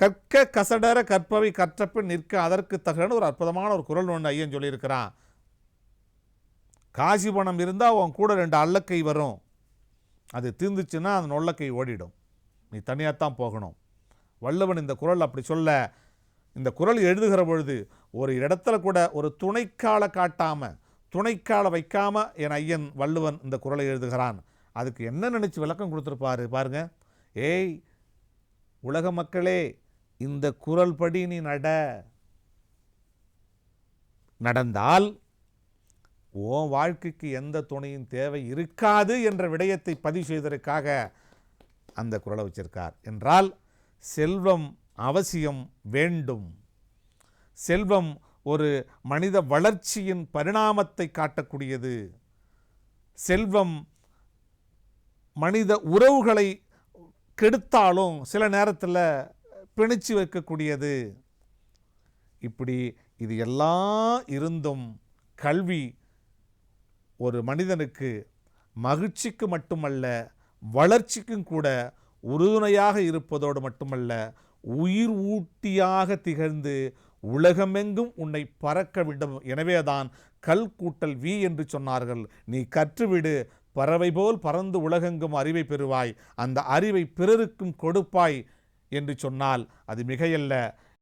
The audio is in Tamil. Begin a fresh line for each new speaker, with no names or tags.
கற்க கசடர கற்பவை கற்றப்பின் நிற்க அதற்கு தகன்னு ஒரு அற்புதமான ஒரு குரல் ஒன்று ஐயன் சொல்லியிருக்கிறான். காசி பணம் இருந்தால் உன் கூட ரெண்டு அல்லக்கை வரும். அது தீர்ந்துச்சுன்னா அந்த நொல்லக்கை ஓடிடும். நீ தனியாகத்தான் போகணும். வள்ளுவன் இந்த குரல் அப்படி சொல்ல இந்த குரல் எழுதுகிற பொழுது ஒரு இடத்துல கூட ஒரு துணைக்கால காட்டாமல் துணைக்கால வைக்காமல் என் ஐயன் வள்ளுவன் இந்த குரலை எழுதுகிறான். அதுக்கு என்ன நினச்சி விளக்கம் கொடுத்துருப்பாரு பாருங்க. ஏய் உலக மக்களே இந்த குரல் படி நீ நட. நடந்தால் உன் வாழ்க்கைக்கு எந்த துணையும் தேவை இருக்காது என்ற விடயத்தை பதிவு செய்வதற்காக அந்த குரலை வச்சிருக்கார். என்றால் செல்வம் அவசியம் வேண்டும். செல்வம் ஒரு மனித வளர்ச்சியின் பரிணாமத்தை காட்டக்கூடியது. செல்வம் மனித உறவுகளை கெடுத்தாலும் சில நேரத்தில் பிணிச்சு வைக்கக்கூடியது. இப்படி இது எல்லாம் இருந்தும் கல்வி ஒரு மனிதனுக்கு மகிழ்ச்சிக்கு மட்டுமல்ல வளர்ச்சிக்கும் கூட உறுதுணையாக இருப்பதோடு மட்டுமல்ல உயிர் ஊட்டியாக திகழ்ந்து உலகமெங்கும் உன்னை பறக்க விடும். எனவேதான் கல் கூட்டல் வி என்று சொன்னார்கள். நீ கற்றுவிடு பறவை போல் பறந்து உலகெங்கும் அறிவை பெறுவாய். அந்த அறிவை பிறருக்கும் கொடுப்பாய். என்று சொன்னால் அது மிகையல்ல.